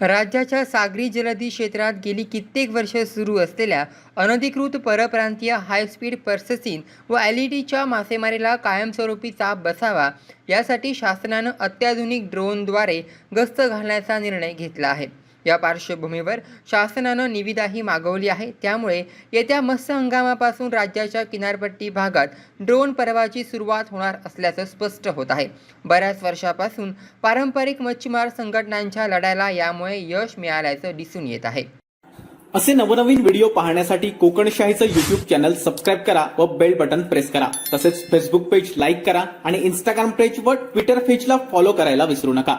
राज्याच्या सागरी जलदी क्षेत्रात गेली कित्येक वर्ष सुरू असलेल्या अनधिकृत परप्रांतीय हायस्पीड पर्ससीन व एल ई डीच्या मासेमारीला कायमस्वरूपी चाप बसावा यासाठी शासनानं अत्याधुनिक ड्रोनद्वारे गस्त घालण्याचा निर्णय घेतला आहे. या पार्श्वभूमीवर शासनानं निविदाही मागवली आहे. त्यामुळे येत्या मत्स्य हंगामापासून राज्याच्या किनारपट्टी भागात ड्रोन पर्वाची सुरुवात होणार असल्याचं स्पष्ट होत आहे. बऱ्याच वर्षापासून पारंपरिक मच्छीमार संघटनांच्या लढ्याला यामुळे यश मिळाल्याचं दिसून येत आहे. असे नवनवीन व्हिडिओ पाहण्यासाठी कोकणशाहीचं युट्यूब चॅनल सबस्क्राईब करा व बेल बटन प्रेस करा. तसेच फेसबुक पेज लाईक करा आणि इंस्टाग्राम पेज व ट्विटर पेजला फॉलो करायला विसरू नका.